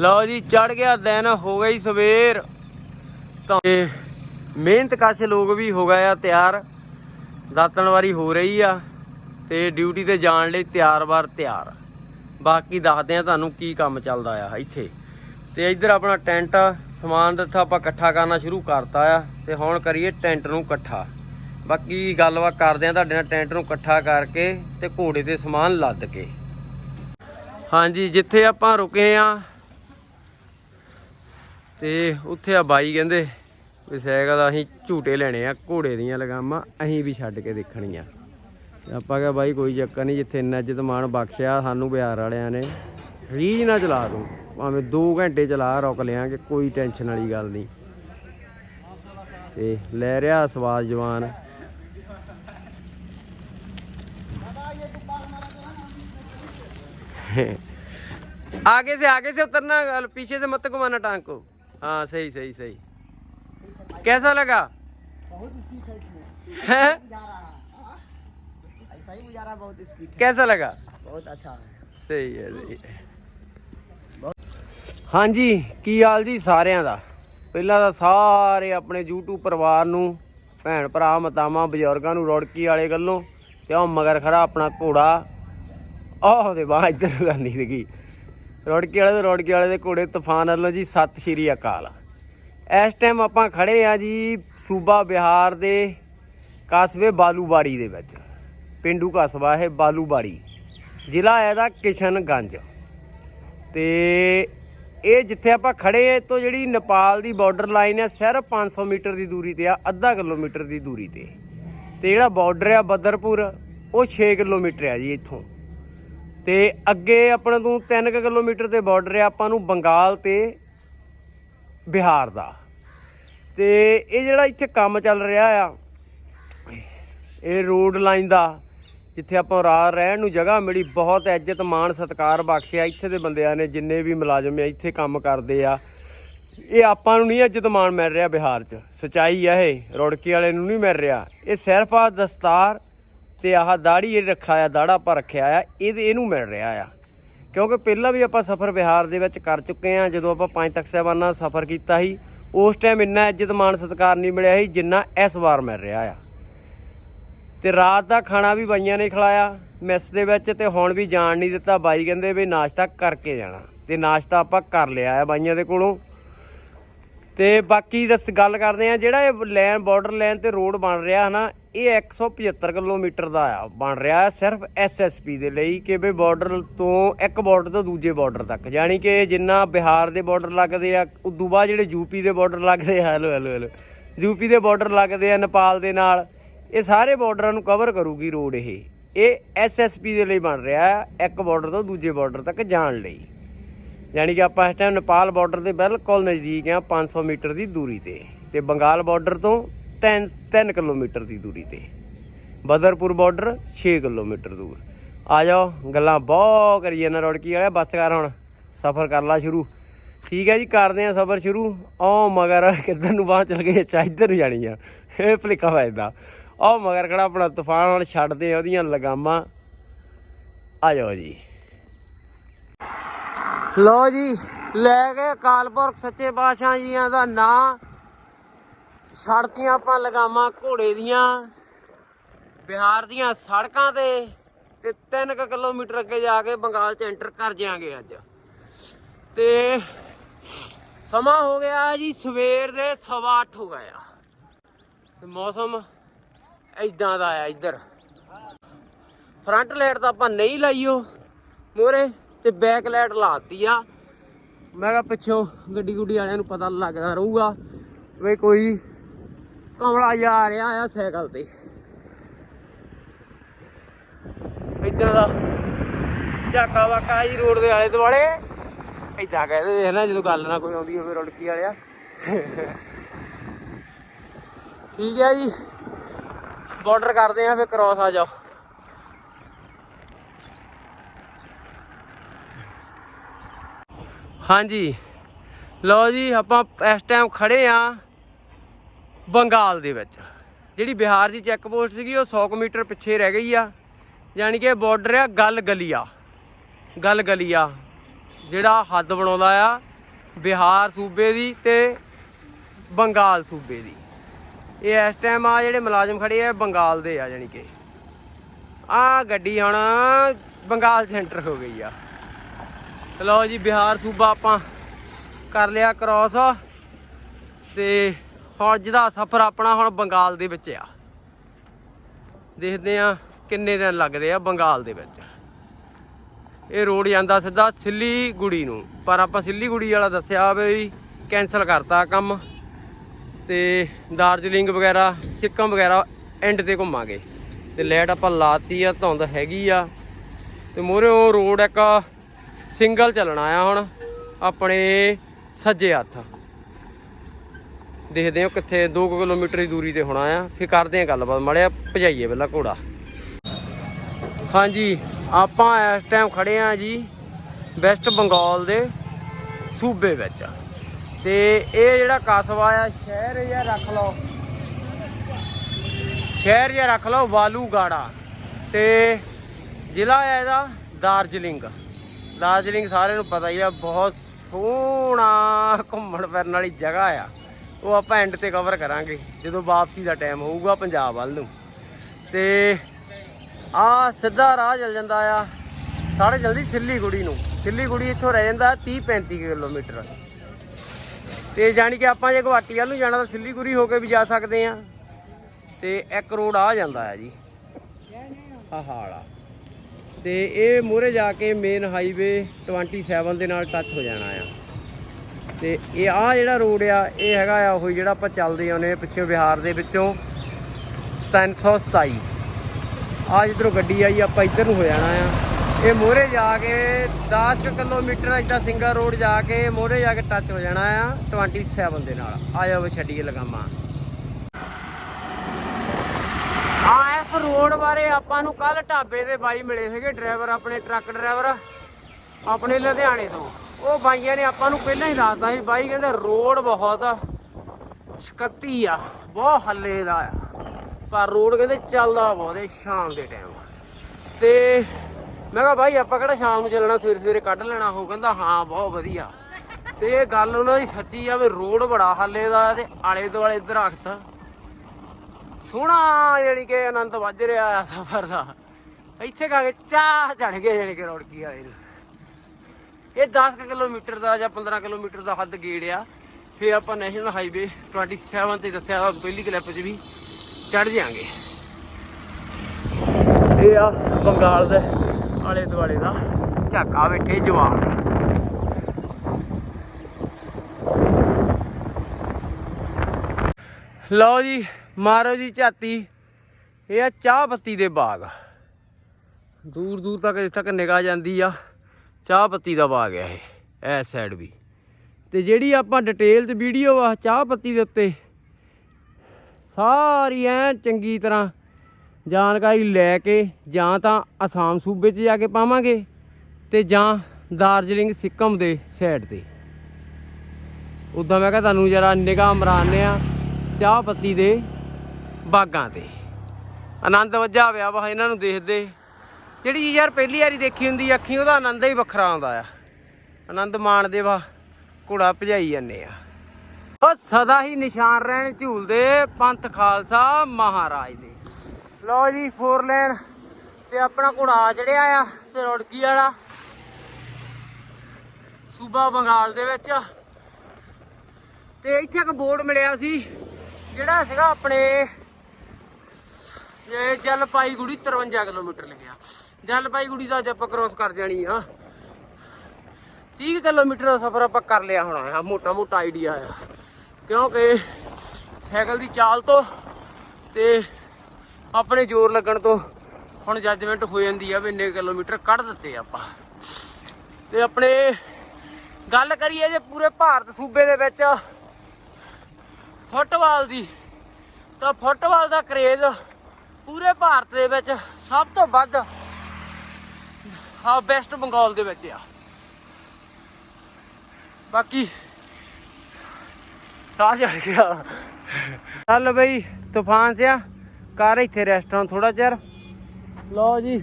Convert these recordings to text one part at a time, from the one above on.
ਲਓ ਜੀ ਚੜ ਗਿਆ ਦਿਨ, ਹੋ ਗਈ ਸਵੇਰ। ਤਾਂ ਮਿਹਨਤ ਕਸ਼ ਲੋਕ ਵੀ ਹੋ ਗਏ ਆ, ਤਿਆਰ। ਦਾਤਣ ਵਾਰੀ ਹੋ ਰਹੀ ਆ ਤੇ ਡਿਊਟੀ ਤੇ ਜਾਣ ਲਈ ਤਿਆਰ ਵਾਰ ਤਿਆਰ। ਬਾਕੀ ਦੱਸਦੇ ਆ ਤੁਹਾਨੂੰ ਕੀ ਕੰਮ ਚੱਲਦਾ ਆ ਇੱਥੇ। ਤੇ ਇੱਧਰ ਆਪਣਾ ਟੈਂਟ, ਸਮਾਨ ਦਿੱਤਾ ਆਪਾਂ ਇਕੱਠਾ ਕਰਨਾ ਸ਼ੁਰੂ ਕਰਤਾ ਆ ਤੇ ਹੁਣ ਕਰੀਏ ਟੈਂਟ ਨੂੰ ਇਕੱਠਾ। ਬਾਕੀ ਗੱਲਬਾਤ ਕਰਦੇ ਆ ਤੁਹਾਡੇ ਨਾਲ ਟੈਂਟ ਨੂੰ ਇਕੱਠਾ ਕਰਕੇ ਤੇ ਘੋੜੇ ਤੇ ਸਮਾਨ ਲੱਦ ਕੇ। ਹਾਂਜੀ, ਜਿੱਥੇ ਆਪਾਂ ਰੁਕੇ ਆ ਤੇ ਉੱਥੇ ਆ ਬਾਈ ਕਹਿੰਦੇ ਵੀ ਸਾਈਕਲ ਦਾ ਅਸੀਂ ਝੂਟੇ ਲੈਣੇ ਆ ਘੋੜੇ ਦੀਆਂ ਲਗਾਮਾਂ ਅਸੀਂ ਵੀ ਛੱਡ ਕੇ ਦੇਖਣੀਆਂ ਤੇ ਆਪਾਂ ਕਿਹਾ ਬਾਈ ਕੋਈ ਚੱਕਰ ਨਹੀਂ ਜਿੱਥੇ ਇੰਨਾ ਇੱਜ਼ਤ ਮਾਣ ਬਖਸ਼ਿਆ ਸਾਨੂੰ ਬਿਹਾਰ ਵਾਲਿਆਂ ਨੇ ਰੀਝ ਨਾ ਚਲਾ ਦੂੰ ਭਾਵੇਂ 2 ਘੰਟੇ ਚਲਾ ਰੁਕ ਲਿਆਂਗੇ ਕੋਈ ਟੈਨਸ਼ਨ ਵਾਲੀ ਗੱਲ ਨਹੀਂ ਤੇ ਲੈ ਰਿਹਾ ਸਵਾਦ ਜਵਾਨ आगे से आगे से उतरना पीछे से मत घुमाना टांग को हाँ सही सही सही कैसा लगा बहुत स्पीड है इसमें है जा रहा है ऐसा ही जा रहा है बहुत स्पीड कैसा लगा बहुत अच्छा है ਸਹੀ ਹੈ ਸਹੀ ਹੈ ਹਾਂਜੀ ਕੀ ਹਾਲ ਜੀ ਸਾਰਿਆਂ ਦਾ ਪਹਿਲਾਂ ਤਾਂ ਸਾਰੇ ਆਪਣੇ YouTube ਪਰਿਵਾਰ ਨੂੰ ਭੈਣ ਭਰਾ ਮਤਾਵਾਂ ਬਜ਼ੁਰਗਾਂ ਨੂੰ ਰੋੜਕੀ ਵਾਲੇ ਗੱਲੋਂ ਤੇ ਉਹ ਮਗਰ ਖੜਾ ਆਪਣਾ ਘੋੜਾ ਆਹ ਦੇ ਬਾਹ ਇੱਧਰ ਕਰਨੀ ਸੀਗੀ ਰੋੜਕੀ ਵਾਲੇ ਦੇ ਰੋੜਕੀ ਵਾਲੇ ਦੇ ਘੋੜੇ ਤੂਫਾਨ ਵੱਲੋਂ ਜੀ, ਸਤਿ ਸ਼੍ਰੀ ਅਕਾਲ। ਇਸ ਟਾਈਮ ਆਪਾਂ ਖੜੇ ਆ ਜੀ ਸੂਬਾ ਬਿਹਾਰ ਦੇ ਕਸਬੇ ਬਾਲੂਬਾੜੀ ਦੇ ਵਿੱਚ। ਪਿੰਡੂ ਕਸਬਾ ਇਹ ਬਾਲੂਬਾੜੀ ਜ਼ਿਲ੍ਹਾ ਹੈ ਇਹਦਾ ਕਿਸ਼ਨਗੰਜ। ਤੇ ਇਹ ਜਿੱਥੇ ਆਪਾਂ ਖੜੇ ਆ, ਇਹ ਤੋਂ ਜਿਹੜੀ ਨੇਪਾਲ ਦੀ ਬਾਰਡਰ ਲਾਈਨ ਹੈ ਸਿਰਫ 500 ਮੀਟਰ ਦੀ ਦੂਰੀ ਤੇ ਆ, ਅੱਧਾ ਕਿਲੋਮੀਟਰ ਦੀ ਦੂਰੀ ਤੇ। ਤੇ ਜਿਹੜਾ ਬਾਰਡਰ ਆ, ਬਦਰਪੁਰ, ਉਹ 6 ਕਿਲੋਮੀਟਰ ਆ ਜੀ ਇੱਥੋਂ। ਤੇ ਅੱਗੇ ਆਪਣੇ ਤੋਂ 3 ਕਿਲੋਮੀਟਰ ਤੇ ਬਾਰਡਰ ਆ, ਆਪਾਂ ਨੂੰ ਬੰਗਾਲ ਤੇ ਬਿਹਾਰ ਦਾ। ਤੇ ਇਹ ਜਿਹੜਾ ਇੱਥੇ ਕੰਮ ਚੱਲ ਰਿਹਾ ਆ, ਇਹ ਰੋਡ ਲਾਈਨ ਦਾ, ਜਿੱਥੇ ਆਪਾਂ ਰਾਤ ਰਹਿਣ ਨੂੰ ਜਗ੍ਹਾ ਮਿਲੀ, ਬਹੁਤ ਇੱਜ਼ਤ, ਮਾਣ, ਸਤਿਕਾਰ, ਬਖਸ਼ਿਆ। ਇੱਥੇ ਦੇ ਬੰਦਿਆਂ ਨੇ ਜਿੰਨੇ ਵੀ ਮੁਲਾਜ਼ਮ ਆ, ਇੱਥੇ ਕੰਮ ਕਰਦੇ ਆ। ਇਹ ਆਪਾਂ ਨੂੰ ਨਹੀਂ ਇੱਜ਼ਤ, ਮਾਣ ਮਿਲ ਰਿਹਾ ਬਿਹਾਰ 'ਚ। ਸਚਾਈ ਆ ਇਹ ਰੁੜਕੀ ਵਾਲੇ ਨੂੰ ਨਹੀਂ ਮਿਲ ਰਿਹਾ। ਇਹ ਸਿਰਫ ਆ ਦਸਤਾਰ ਤੇ ਆਹ ਦਾੜੀ ਇਹ ਰੱਖਾ ਆ ਦਾੜਾ ਆਪਾਂ ਰੱਖਿਆ ਆ, ਇਹਦੇ ਇਹਨੂੰ ਮਿਲ ਰਿਹਾ ਆ। ਕਿਉਂਕਿ ਪਹਿਲਾਂ ਵੀ ਆਪਾਂ ਸਫ਼ਰ ਬਿਹਾਰ ਦੇ ਵਿੱਚ ਕਰ ਚੁੱਕੇ ਆ, ਜਦੋਂ ਆਪਾਂ ਪੰਜ ਤੱਕ ਸਾਹਿਬਾਨਾਂ ਸਫ਼ਰ ਕੀਤਾ ਸੀ, ਉਸ ਟਾਈਮ ਇੰਨਾ ਇੱਜ਼ਤ ਮਾਣ ਸਤਿਕਾਰ ਨਹੀਂ ਮਿਲਿਆ ਸੀ ਜਿੰਨਾ ਇਸ ਵਾਰ ਮਿਲ ਰਿਹਾ ਆ। ਤੇ ਰਾਤ ਦਾ ਖਾਣਾ ਵੀ ਬਾਈਆਂ ਨੇ ਖਿਲਾਇਆ ਮੈਸ ਦੇ ਵਿੱਚ ਤੇ ਹੁਣ ਵੀ ਜਾਣ ਨਹੀਂ ਦਿੱਤਾ, ਬਾਈ ਕਹਿੰਦੇ ਵੀ ਨਾਸ਼ਤਾ ਕਰਕੇ ਜਾਣਾ। ਤੇ ਨਾਸ਼ਤਾ ਆਪਾਂ ਕਰ ਲਿਆ ਆ ਬਾਈਆਂ ਦੇ ਕੋਲੋਂ। ਤੇ ਬਾਕੀ ਦੱਸ ਗੱਲ ਕਰਦੇ ਆ ਜਿਹੜਾ ਇਹ ਲਾਈਨ ਬਾਰਡਰ ਲਾਈਨ ਤੇ ਰੋਡ ਬਣ ਰਿਹਾ ਹਨਾ, ਇਹ 175 ਕਿਲੋਮੀਟਰ ਦਾ ਆ, ਬਣ ਰਿਹਾ ਹੈ ਸਿਰਫ ਐਸਐਸਪੀ ਦੇ ਲਈ ਕਿ ਵੀ ਬਾਰਡਰ ਤੋਂ ਇੱਕ ਬਾਰਡਰ ਤੋਂ ਦੂਜੇ ਬਾਰਡਰ ਤੱਕ। ਯਾਨੀ ਕਿ ਜਿੰਨਾ ਬਿਹਾਰ ਦੇ ਬਾਰਡਰ ਲੱਗਦੇ ਆ, ਉਦੋਂ ਬਾਅਦ ਜਿਹੜੇ ਯੂਪੀ ਦੇ ਬਾਰਡਰ ਲੱਗਦੇ ਆ ਹੈਲੋ ਹੈਲੋ ਹੈਲੋ ਯੂਪੀ ਦੇ ਬਾਰਡਰ ਲੱਗਦੇ ਆ, ਨੇਪਾਲ ਦੇ ਨਾਲ, ਇਹ ਸਾਰੇ ਬਾਰਡਰਾਂ ਨੂੰ ਕਵਰ ਕਰੂਗੀ ਰੋਡ ਇਹ। ਇਹ ਐਸਐਸਪੀ ਦੇ ਲਈ ਬਣ ਰਿਹਾ ਹੈ, ਇੱਕ ਬਾਰਡਰ ਤੋਂ ਦੂਜੇ ਬਾਰਡਰ ਤੱਕ ਜਾਣ ਲਈ। ਯਾਨੀ ਕਿ ਆਪਾਂ ਇਸ ਟਾਈਮ ਨੇਪਾਲ ਬਾਰਡਰ ਦੇ ਬਿਲਕੁਲ ਨਜ਼ਦੀਕ ਆ 500 ਮੀਟਰ ਦੀ ਦੂਰੀ ਤੇ ਤੇ ਬੰਗਾਲ ਬਾਰਡਰ ਤੋਂ 3 3 ਕਿਲੋਮੀਟਰ ਦੀ ਦੂਰੀ ਤੇ। ਬਦਰਪੁਰ ਬਾਰਡਰ 6 ਕਿਲੋਮੀਟਰ ਦੂਰ। ਆ ਜਾਓ, ਗੱਲਾਂ ਬਹੁਤ ਕਰੀਏ ਨਾ ਰੋੜਕੀ ਵਾਲਿਆ, ਬੱਸ ਕਰ ਹੁਣ, ਸਫ਼ਰ ਕਰ ਲਾ ਸ਼ੁਰੂ। ਠੀਕ ਹੈ ਜੀ, ਕਰਦੇ ਆ ਸਫ਼ਰ ਸ਼ੁਰੂ। ਓ ਮਗਰ ਕਿੱਧਰ ਨੂੰ ਬਾਹਰ ਚਲ ਗਏ, ਅੱਛਾ, ਇੱਧਰ ਨੂੰ ਜਾਣੀ ਆ। ਇਹ ਭਲਿਕਾ ਫਾਇਦਾ ਓ ਮਗਰ ਕਿਹੜਾ ਆਪਣਾ ਤੂਫਾਨ, ਹੁਣ ਛੱਡਦੇ ਆ ਉਹਦੀਆਂ ਲਗਾਮਾਂ। ਆ ਜਾਓ ਜੀ। ਲੋ ਜੀ, ਲੈ ਗਏ ਅਕਾਲਪੁਰਖ ਸੱਚੇ ਪਾਤਸ਼ਾਹ ਜੀਆਂ ਦਾ ਨਾਂ। ਸੜਕੀਆਂ ਆਪਾਂ ਲਗਾਵਾਂ ਘੋੜੇ ਦੀਆਂ, ਬਿਹਾਰ ਦੀਆਂ ਸੜਕਾਂ ਤੇ ਤੇ 3 ਕਿਲੋਮੀਟਰ ਅੱਗੇ ਜਾ ਕੇ ਬੰਗਾਲ ਚ ਐਂਟਰ ਕਰ ਜਾਾਂਗੇ ਅੱਜ। ਤੇ ਸਮਾਂ ਹੋ ਗਿਆ ਜੀ, ਸਵੇਰ ਦੇ 8:30 ਹੋ ਗਿਆ ਤੇ ਮੌਸਮ ਇਦਾਂ ਦਾ ਆ ਇੱਧਰ। ਫਰੰਟ ਲਾਈਟ ਤਾਂ ਆਪਾਂ ਨਹੀਂ ਲਾਈਓ। ਮੋਰੇ ਤੇ ਬੈਕ ਲਾਈਟ ਲਾਤੀ ਆ। ਮੈਂ ਕਿਹਾ ਪਿੱਛੋਂ ਗੱਡੀ ਗੁੱਡੀ ਵਾਲਿਆਂ ਨੂੰ ਪਤਾ ਲੱਗਦਾ ਰਹੂਗਾ ਵੀ ਕੋਈ ਕਮਲਾ ਜਾ ਰਿਹਾ ਆ ਸਾਈਕਲ ਤੇ। ਇਦਾਂ ਦਾ ਝਾਕਾ ਵਾਕਾ ਜੀ ਰੋਡ ਦੇ ਆਲੇ ਦੁਆਲੇ। ਇਦਾਂ ਕਹਿੰਦੇ ਵੇਖ ਨਾ, ਜਦੋਂ ਗੱਲ ਨਾ ਕੋਈ ਆਉਂਦੀ ਹੋਵੇ ਰੁੜਕੀ ਵਾਲਿਆ। ਠੀਕ ਹੈ ਜੀ। ਬਾਰਡਰ ਕਰਦੇ ਆ, ਫਿਰ ਕ੍ਰਾਸ ਆ ਜਾਓ। ਹਾਂਜੀ। ਲਓ ਜੀ, ਆਪਾਂ ਇਸ ਟਾਈਮ ਖੜੇ ਆ ਬੰਗਾਲ ਦੇ ਵਿੱਚ। ਜਿਹੜੀ ਬਿਹਾਰ ਦੀ ਚੈੱਕ ਪੋਸਟ ਸੀਗੀ, ਉਹ 100 ਕੁ ਮੀਟਰ ਪਿੱਛੇ ਰਹਿ ਗਈ ਆ। ਯਾਨੀ ਕਿ ਬਾਰਡਰ ਆ ਗਲ ਗਲੀਆ ਗਲ ਗਲੀਆ ਜਿਹੜਾ ਹੱਦ ਬਣਾਉਂਦਾ ਆ ਬਿਹਾਰ ਸੂਬੇ ਦੀ ਤੇ ਬੰਗਾਲ ਸੂਬੇ ਦੀ। ਇਹ ਇਸ ਟਾਈਮ ਆ ਜਿਹੜੇ ਮੁਲਾਜ਼ਮ ਖੜੇ ਆ ਬੰਗਾਲ ਦੇ ਆ ਜਾਨੀ ਕਿ। ਆ ਗੱਡੀ ਹੁਣ ਬੰਗਾਲ ਸੈਂਟਰ ਹੋ ਗਈ ਆ। ਚਲੋ ਜੀ, ਬਿਹਾਰ ਸੂਬਾ ਆਪਾਂ ਕਰ ਲਿਆ ਕ੍ਰਾਸ ਤੇ ਹੁਣ ਦਾ ਸਫ਼ਰ ਆਪਣਾ ਹੁਣ ਬੰਗਾਲ ਦੇ ਵਿੱਚ ਆ। ਦੇਖਦੇ ਆ ਕਿੰਨੇ ਦਿਨ ਲੱਗਦੇ ਆ ਬੰਗਾਲ ਦੇ ਵਿੱਚ। ਇਹ ਰੋਡ ਜਾਂਦਾ ਸਿੱਧਾ ਸਿੱਲੀ ਗੁੜੀ ਨੂੰ। ਪਰ ਆਪਾਂ ਸਿੱਲੀ ਗੁੜੀ ਵਾਲਾ ਦੱਸਿਆ ਵੀ ਕੈਨਸਲ ਕਰਤਾ ਕੰਮ। ਤੇ ਦਾਰਜਲਿੰਗ ਵਗੈਰਾ, ਸਿੱਕਮ ਵਗੈਰਾ ਐਂਡ ਤੇ ਘੁੰਮਾਂਗੇ। ਤੇ ਲਾਈਟ ਆਪਾਂ ਲਾਤੀ ਆ, ਧੁੰਦ ਹੈਗੀ ਆ। ਤੇ ਮੂਹਰੇ ਉਹ ਰੋਡ ਇੱਕ ਸਿੰਗਲ ਚੱਲਣਾ ਆ ਹੁਣ, ਆਪਣੇ ਸੱਜੇ ਹੱਥ। ਦੇਖਦੇ ਹਾਂ ਕਿੱਥੇ 2 ਕਿਲੋਮੀਟਰ ਦੀ ਦੂਰੀ ਤੇ ਹੋਣਾ ਆ। ਫਿਰ ਕਰਦੇ ਹਾਂ ਗੱਲਬਾਤ ਮੜਿਆ ਭਜਾਈਏ ਪਹਿਲਾਂ ਘੋੜਾ। ਹਾਂਜੀ, ਆਪਾਂ ਇਸ ਟਾਈਮ ਖੜੇ ਆ ਜੀ ਵੈਸਟ ਬੰਗਾਲ ਦੇ ਸੂਬੇ ਵਿੱਚ। ਤੇ ਇਹ ਜਿਹੜਾ ਕਸਬਾ ਆ, ਸ਼ਹਿਰ ਜਾਂ ਰੱਖ ਲਓ। ਸ਼ਹਿਰ ਜਾਂ ਰੱਖ ਲਓ, ਵਾਲੂਗਾੜਾ। ਤੇ ਜ਼ਿਲ੍ਹਾ ਆ ਇਹਦਾ ਦਾਰਜਲਿੰਗ। ਦਾਰਜਲਿੰਗ ਸਾਰਿਆਂ ਨੂੰ ਪਤਾ ਹੀ ਆ, ਬਹੁਤ ਸੋਹਣਾ ਘੁੰਮਣ ਫਿਰਨ ਵਾਲੀ ਜਗ੍ਹਾ ਆ। ਉਹ ਆਪਾਂ ਐਂਡ ਤੇ ਕਵਰ ਕਰਾਂਗੇ, ਜਦੋਂ ਵਾਪਸੀ ਦਾ ਟਾਈਮ ਹੋਊਗਾ ਪੰਜਾਬ ਵੱਲ ਨੂੰ। ਤੇ ਆ ਸਿੱਧਾ ਰਾਹ ਚੱਲ ਜਾਂਦਾ ਆ, ਸਾਰੇ ਜਲਦੀ ਸਿੱਲੀਗੁੜੀ ਨੂੰ। ਸਿੱਲੀਗੁੜੀ ਇੱਥੋਂ ਰਹਿ ਜਾਂਦਾ 30 35 ਕਿਲੋਮੀਟਰ। ਤੇ ਜਾਣੀ ਕਿ ਆਪਾਂ ਜੇ ਗੁਹਾਟੀ ਵੱਲ ਨੂੰ ਜਾਣਾ ਤਾਂ ਸਿੱਲੀਗੁੜੀ ਹੋ ਕੇ ਵੀ ਜਾ ਸਕਦੇ ਆ। ਤੇ ਇੱਕ ਰੋਡ ਆ ਜਾਂਦਾ ਆ ਜੀ। ਆਹ ਵਾਲਾ ਤੇ ਇਹ ਮੂਹਰੇ ਜਾ ਕੇ ਮੇਨ ਹਾਈਵੇ 27 ਦੇ ਨਾਲ ਟੱਚ ਹੋ ਜਾਣਾ ਆ। ਤੇ ਇਹ ਆ ਜਿਹੜਾ ਰੋਡ ਆ, ਇਹ ਹੈਗਾ ਆ ਉਹ ਜਿਹੜਾ ਆਪਾਂ ਚੱਲਦੇ ਆਉਨੇ ਪਿੱਛੇ ਬਿਹਾਰ ਦੇ ਵਿੱਚੋਂ 327 ਆ ਜਿੱਧਰੋਂ ਗੱਡੀ ਆਈ, ਆਪਾਂ ਇੱਧਰ ਨੂੰ ਹੋ ਜਾਣਾ ਆ। ਇਹ ਮੋਹਰੇ ਜਾ ਕੇ 10 ਕੁ ਕਿਲੋਮੀਟਰ ਇਦਾਂ ਸਿੰਗਲ ਰੋਡ ਜਾ ਕੇ ਮੋਹਰੇ ਜਾ ਕੇ ਟੱਚ ਹੋ ਜਾਣਾ ਆ 27 ਦੇ ਨਾਲ। ਆ ਜਾਓ ਛੱਡੀਏ ਲਗਾਮਾਂ ਆ ਇਸ ਰੋਡ ਬਾਰੇ ਆਪਾਂ ਨੂੰ ਕੱਲ ਢਾਬੇ ਦੇ ਬਾਈ ਮਿਲੇ ਸੀਗੇ ਡਰਾਈਵਰ, ਆਪਣੇ ਟਰੱਕ ਡਰਾਈਵਰ, ਆਪਣੇ ਲੁਧਿਆਣੇ ਤੋਂ। ਉਹ ਬਾਈਆਂ ਨੇ ਆਪਾਂ ਨੂੰ ਪਹਿਲਾਂ ਹੀ ਦੱਸਦਾ ਸੀ, ਬਾਈ ਕਹਿੰਦੇ ਰੋਡ ਬਹੁਤ ਸਕੱਤੀ ਆ, ਬਹੁਤ ਹੱਲੇ ਦਾ ਆ। ਪਰ ਰੋਡ ਕਹਿੰਦੇ ਚੱਲਦਾ ਬਹੁਤ ਹੈ ਸ਼ਾਮ ਦੇ ਟਾਈਮ ਤੇ ਮੈਂ ਕਿਹਾ ਬਾਈ, ਆਪਾਂ ਕਿਹੜਾ ਸ਼ਾਮ ਨੂੰ ਚੱਲਣਾ, ਸਵੇਰੇ ਸਵੇਰੇ ਕੱਢ ਲੈਣਾ, ਉਹ ਕਹਿੰਦਾ ਹਾਂ, ਬਹੁਤ ਵਧੀਆ। ਤੇ ਇਹ ਗੱਲ ਉਹਨਾਂ ਦੀ ਸੱਚੀ ਆ ਵੀ ਰੋਡ ਬੜਾ ਹੱਲੇ ਦਾ ਤੇ ਆਲੇ ਦੁਆਲੇ ਦਰਖਤ ਸੋਹਣਾ ਜਿਹੜੀ ਕਿ ਆਨੰਦ ਵੱਜ ਰਿਹਾ ਸਫ਼ਰ ਦਾ। ਇੱਥੇ ਕਾ ਕੇ ਚਾਹ ਚੜ ਗਏ ਜਿਹੜੀ ਕਿ ਰੋੜਕੀ ਵਾਲੇ ਨੂੰ। ਇਹ 10 ਕਿਲੋਮੀਟਰ ਦਾ ਜਾਂ 15 ਕਿਲੋਮੀਟਰ ਦਾ ਹੱਦ ਗੇੜ ਆ। ਫਿਰ ਆਪਾਂ ਨੈਸ਼ਨਲ ਹਾਈਵੇ 27 ਤੇ ਦੱਸਿਆ ਪਹਿਲੀ ਕਲਿੱਪ 'ਚ ਵੀ ਚੜ ਜਾਾਂਗੇ ਇਹ ਆ ਬੰਗਾਲ ਦੇ ਆਲੇ ਦੁਆਲੇ ਦਾ ਝਾਕਾ ਬੈਠੇ ਜਵਾਨ। ਲਓ ਜੀ ਮਾਰੋ ਜੀ ਝਾਤੀ। ਇਹ ਆ ਚਾਹ ਪੱਤੀ ਦੇ ਬਾਗ। ਦੂਰ ਦੂਰ ਤੱਕ ਜਿੱਥੇ ਤੱਕ ਨਿਗਾਹ ਜਾਂਦੀ ਆ, ਚਾਹ ਪੱਤੀ ਦਾ ਬਾਗ ਆ ਇਹ ਇਸ ਸਾਈਡ ਵੀ। ਤੇ ਜਿਹੜੀ ਆਪਾਂ ਡਿਟੇਲ ਤੇ ਵੀਡੀਓ ਆ, ਚਾਹ ਪੱਤੀ ਦੇ ਉੱਤੇ, ਸਾਰੀ ਐ ਚੰਗੀ ਤਰ੍ਹਾਂ ਜਾਣਕਾਰੀ ਲੈ ਕੇ, ਜਾਂ ਤਾਂ ਅਸਾਮ ਸੂਬੇ 'ਚ ਜਾ ਕੇ ਪਾਵਾਂਗੇ, ਤੇ ਜਾਂ ਦਾਰਜਲਿੰਗ ਸਿੱਕਮ ਦੇ ਸਾਈਡ ਤੇ। ਉਦਾਂ ਮੈਂ ਕਿਹਾ ਤੁਹਾਨੂੰ ਜਰਾ ਨਿਗਾਹ ਮਰਾਉਂਦੇ ਆ, ਚਾਹ ਪੱਤੀ ਦੇ ਬਾਗਾਂ ਤੇ। ਆਨੰਦ ਵੱਜਾ ਹੋਇਆ ਵਾ, ਇਹਨਾਂ ਨੂੰ ਦੇਖਦੇ। ਜਿਹੜੀ ਚੀਜ਼ ਯਾਰ ਪਹਿਲੀ ਵਾਰੀ ਦੇਖੀ ਹੁੰਦੀ, ਅੱਖੀ ਉਹਦਾ ਆਨੰਦ ਹੀ ਵੱਖਰਾ ਆਉਂਦਾ ਆ। ਆਨੰਦ ਮਾਣਦੇ ਵਾ, ਘੋੜਾ ਭਜਾਈ ਜਾਂਦੇ ਆ। ਉਹ ਸਦਾ ਹੀ ਨਿਸ਼ਾਨ ਰਹਿਣ ਝੂਲਦੇ ਪੰਥ ਖਾਲਸਾ ਮਹਾਰਾਜ ਦੇ। ਲਓ ਜੀ, ਫੋਰ ਲੇਨ ਤੇ ਆਪਣਾ ਘੋੜਾ ਚੜਿਆ ਆ, ਤੇ ਰੁੜਕੀ ਵਾਲਾ। ਸੂਬਾ ਬੰਗਾਲ ਦੇ ਵਿੱਚ। ਤੇ ਇੱਥੇ ਇੱਕ ਬੋਰਡ ਮਿਲਿਆ ਸੀ, ਜਿਹੜਾ ਸੀਗਾ ਆਪਣੇ ਇਹ ਜਲਪਾਈਗੁੜੀ 53 ਕਿਲੋਮੀਟਰ ਲਿਖਿਆ ਜਲਪਾਈਗੁੜੀ ਦਾ ਅੱਜ ਆਪਾਂ ਕ੍ਰੋਸ ਕਰ ਜਾਣੀ ਆ। 30 ਕਿਲੋਮੀਟਰ ਦਾ ਸਫ਼ਰ ਆਪਾਂ ਕਰ ਲਿਆ ਹੋਣਾ ਆ, ਮੋਟਾ ਮੋਟਾ ਆਈਡੀਆ ਆ। ਕਿਉਂਕਿ ਸਾਈਕਲ ਦੀ ਚਾਲ ਤੋਂ ਤੇ ਆਪਣੇ ਜ਼ੋਰ ਲੱਗਣ ਤੋਂ ਹੁਣ ਜੱਜਮੈਂਟ ਹੋ ਜਾਂਦੀ ਆ ਵੀ ਇੰਨੇ ਕਿਲੋਮੀਟਰ ਕੱਢ ਦਿੱਤੇ ਆਪਾਂ। ਤੇ ਆਪਣੇ ਗੱਲ ਕਰੀਏ ਜੇ ਪੂਰੇ ਭਾਰਤ ਸੂਬੇ ਦੇ ਵਿੱਚ ਫੁੱਟਬਾਲ ਦੀ, ਤਾਂ ਫੁੱਟਬਾਲ ਦਾ ਕਰੇਜ਼ ਪੂਰੇ ਭਾਰਤ ਦੇ ਵਿੱਚ ਸਭ ਤੋਂ ਵੱਧ ਹਾਂ ਵੈਸਟ ਬੰਗਾਲ ਦੇ ਵਿੱਚ ਆ। ਬਾਕੀ ਸਾਹ ਚੜ ਗਿਆ। ਚੱਲ ਬਈ, ਤੂਫਾਨ ਸਿਆ, ਕਰ ਇੱਥੇ ਰੈਸਟੋਰੈਂਟ ਥੋੜਾ ਚਿਰ। ਲਓ ਜੀ,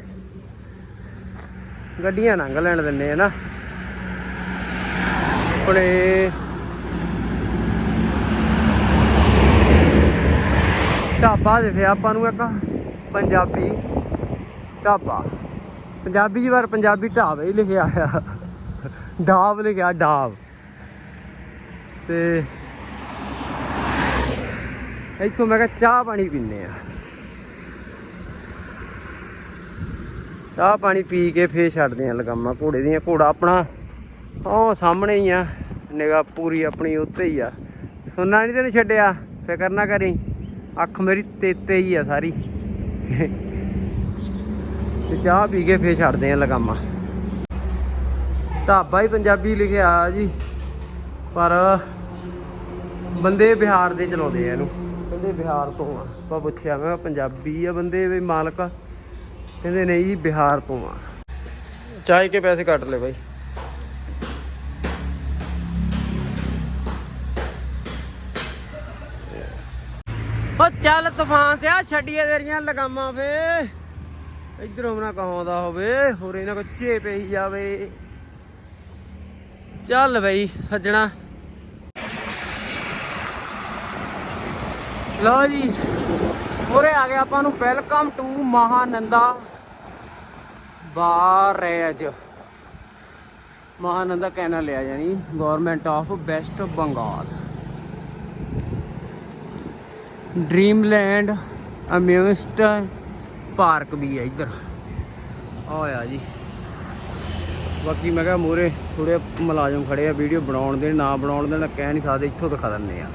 ਗੱਡੀਆਂ ਲੰਘ ਲੈਣ ਦਿੰਨੇ ਆ ਨਾ। ਆਪਣੇ ਢਾਬਾ ਦਿਖਿਆ ਆਪਾਂ ਨੂੰ ਇੱਕ ਪੰਜਾਬੀ ਢਾਬਾ। ਪੰਜਾਬੀ ਵਾਰ ਪੰਜਾਬੀ ਢਾਬਾ ਹੀ ਲਿਖਿਆ ਆ। ਡਾਬ ਲਿਖਿਆ, ਡਾਬ। ਤੇ ਇੱਥੋਂ ਮੈਂ ਕਿਹਾ ਚਾਹ ਪਾਣੀ ਪੀਨੇ ਆ। ਚਾਹ ਪਾਣੀ ਪੀ ਕੇ ਫੇਰ ਛੱਡਦੇ ਆ ਲਗਾਮਾਂ ਘੋੜੇ ਦੀਆਂ। ਘੋੜਾ ਆਪਣਾ ਉਹ ਸਾਹਮਣੇ ਹੀ ਆ। ਨਿਗਾਹ ਪੂਰੀ ਆਪਣੀ ਉੱਤੇ ਹੀ ਆ। ਸੁਣਨਾ ਨਹੀਂ ਤੈਨੂੰ ਛੱਡਿਆ? ਫਿਕਰ ਨਾ ਕਰੀ। ਅੱਖ ਮੇਰੀ ਤੇਤੇ ਹੀ ਆ ਸਾਰੀ। ਤੇ ਚਾਹ ਪੀ ਕੇ ਫੇਰ ਛੱਡਦੇ ਆ ਲਗਾਮਾ। ਢਾਬਾ ਹੀ ਪੰਜਾਬੀ ਲਿਖਿਆ ਜੀ, ਪਰ ਬੰਦੇ ਬਿਹਾਰ ਦੇ ਚਲਾਉਂਦੇ ਆ ਇਹਨੂੰ। ਕਹਿੰਦੇ ਬਿਹਾਰ ਤੋਂ ਆ। ਆਪਾਂ ਪੁੱਛਿਆ, ਮੈਂ ਪੰਜਾਬੀ ਆ ਬੰਦੇ ਵੀ ਮਾਲਕ? ਕਹਿੰਦੇ ਨਹੀਂ ਜੀ, ਬਿਹਾਰ ਤੋਂ ਆ। ਚਾਹੇ ਕੇ ਪੈਸੇ ਕੱਟ ਲੈ ਬਾਈ। ਚੱਲ ਤੂਫਾਨ ਸਿਆ ਛੱਡੀਏ ਤੇਰੀਆਂ ਲਗਾਮਾਂ ਫੇ। ਇਧਰੋਂ ਨਾ ਕਹਾਉਂਦਾ ਹੋਵੇ, ਹੋਰ ਇਹਨਾਂ ਕੋ ਚੇ ਪਈ ਜਾਵੇ। ਚੱਲ ਬਈ, ਸੱਜਣਾ। ਲਓ ਜੀ, ਉਰੇ ਆ ਗਿਆ ਆਪਾਂ ਨੂੰ welcome to Mahananda barrage. Mahananda canal ਲਿਆ ਜਾਨੀ government of West Bengal dreamland amusement park ਵੀ ਹੈ ਇੱਧਰ। ਆਇਆ ਜੀ। ਬਾਕੀ ਮੈਂ ਕਿਹਾ ਮੂਰੇ ਥੋੜੇ ਮੁਲਾਜ਼ਮ ਖੜੇ ਆ ਵੀਡੀਓ ਬਣਾਉਣ ਦੇ, ਨਾ ਬਣਾਉਣ ਦੇ ਕਹਿ ਨਹੀਂ ਸਕਦੇ, ਇੱਥੋਂ ਦਿਖਾ ਦਿੰਨੇ ਆ।